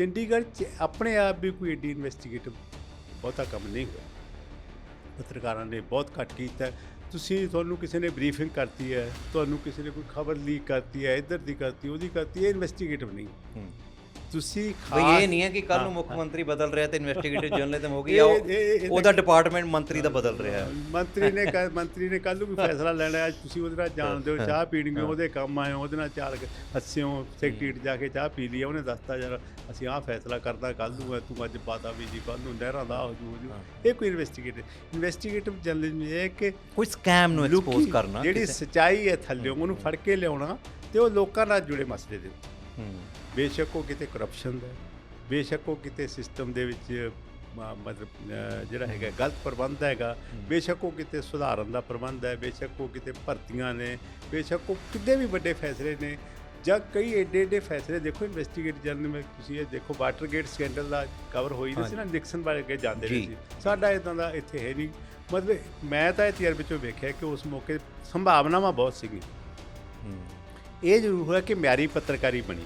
ਚੰਡੀਗੜ੍ਹ 'ਚ ਆਪਣੇ ਆਪ ਵੀ ਕੋਈ ਏਡੀ ਇਨਵੈਸਟੀਗੇਟਿਵ ਬਹੁਤਾ ਕੰਮ ਨਹੀਂ ਹੋਇਆ। ਪੱਤਰਕਾਰਾਂ ਨੇ ਬਹੁਤ ਘੱਟ ਕੀਤਾ। ਤੁਸੀਂ ਤੁਹਾਨੂੰ ਕਿਸੇ ਨੇ ਬਰੀਫਿੰਗ ਕਰਤੀ ਹੈ, ਤੁਹਾਨੂੰ ਕਿਸੇ ਨੇ ਕੋਈ ਖਬਰ ਲੀਕ ਕਰਤੀ ਹੈ, ਇੱਧਰ ਦੀ ਕਰਤੀ, ਉਹਦੀ ਕਰਤੀ ਹੈ ਇਨਵੈਸਟੀਗੇਟਿਵ ਨਹੀਂ। ਤੁਸੀਂ ਬਈ ਖਾਸ ਇਹ ਨਹੀਂ ਹੈ ਕਿ ਕੱਲ ਨੂੰ ਮੁੱਖ ਮੰਤਰੀ ਬਦਲ ਰਿਹਾ ਤੇ ਇਨਵੈਸਟੀਗੇਟਿਵ ਜਰਨਲਿਜ਼ਮ ਹੋ ਗਈ ਆ। ਉਹਦਾ ਡਿਪਾਰਟਮੈਂਟ ਮੰਤਰੀ ਦਾ ਬਦਲ ਰਿਹਾ। ਮੰਤਰੀ ਨੇ ਮੰਤਰੀ ਨੇ ਕੱਲ ਨੂੰ ਵੀ ਫੈਸਲਾ ਲੈਣਾ ਹੈ, ਅੱਜ ਤੁਸੀਂ ਉਹਦੇ ਨਾਲ ਜਾਣਦੇ ਹੋ ਚਾਹ ਪੀਣਗੇ ਉਹਦੇ ਕੰਮ ਆਏ ਉਹਦੇ ਨਾਲ ਚਾਰ ਹੱਸਿਓ ਸੈਕਟਰੀਟ ਜਾ ਕੇ ਚਾਹ ਪੀ ਲਈ ਉਹਨੇ ਦੱਸਤਾ ਯਾਰ ਅਸੀਂ ਆਹ ਫੈਸਲਾ ਕਰਦਾ ਕੱਲ ਨੂੰ ਤੂੰ ਅੱਜ ਪਾਤਾ ਵੀ ਜੀ ਕੱਲ ਨੂੰ ਨਹਿਰਾਂ ਦਾ ਹੋ ਜੂ ਇਹ ਕੋਈ ਇਨਵੈਸਟੀਗੇਟਿਵ ਇਨਵੈਸਟੀਗੇਟਿਵ ਜਰਨਲਿਜ਼ਮ ਇਹ ਕਿ ਕੋਈ ਸਕੈਮ ਨੂੰ ਐਕਸਪੋਜ਼ ਕਰਨਾ ਜਿਹੜੀ ਸਚਾਈ ਹੈ ਥੱਲੇ ਉਹਨੂੰ ਫੜ ਕੇ ਲਿਆਉਣਾ ਤੇ ਉਹ ਲੋਕਾਂ ਨਾਲ ਜੁੜੇ ਮਸਲੇ ਦੇ ਬੇਸ਼ੱਕ ਉਹ ਕਿਤੇ ਕਰਪਸ਼ਨ ਦਾ ਬੇਸ਼ੱਕ ਉਹ ਕਿਤੇ ਸਿਸਟਮ ਦੇ ਵਿੱਚ ਮਤਲਬ ਜਿਹੜਾ ਹੈਗਾ ਗਲਤ ਪ੍ਰਬੰਧ ਹੈਗਾ। ਬੇਸ਼ੱਕ ਉਹ ਕਿਤੇ ਸੁਧਾਰਨ ਦਾ ਪ੍ਰਬੰਧ ਹੈ। ਬੇਸ਼ੱਕ ਉਹ ਕਿਤੇ ਭਰਤੀਆਂ ਨੇ ਬੇਸ਼ੱਕ ਉਹ ਕਿਤੇ ਵੀ ਵੱਡੇ ਫੈਸਲੇ ਨੇ ਜਾਂ ਕਈ ਏਡੇ ਏਡੇ ਫੈਸਲੇ। ਦੇਖੋ ਇਨਵੈਸਟੀਗੇਟ ਜਰਨ ਵਿੱਚ ਤੁਸੀਂ ਇਹ ਦੇਖੋ ਵਾਟਰਗੇਟ ਸਕੈਂਡਲ ਦਾ ਕਵਰ ਹੋਈ ਨਹੀਂ ਸੀ ਨਾ ਨਿਕਸਨ ਬਾਰੇ ਅੱਗੇ ਜਾਂਦੇ ਰਹੇ। ਸੀ। ਸਾਡਾ ਇਦਾਂ ਦਾ ਇੱਥੇ ਹੈ ਨਹੀਂ। ਮਤਲਬ ਮੈਂ ਤਾਂ ਇਹ ਤਜਰਬੇ ਵਿੱਚੋਂ ਵੇਖਿਆ ਕਿ ਉਸ ਮੌਕੇ ਸੰਭਾਵਨਾਵਾਂ ਬਹੁਤ ਸੀਗੀਆਂ। ਹੂੰ। ਇਹ ਜ਼ਰੂਰ ਹੋਇਆ ਕਿ ਮਿਆਰੀ ਪੱਤਰਕਾਰੀ ਬਣੀ।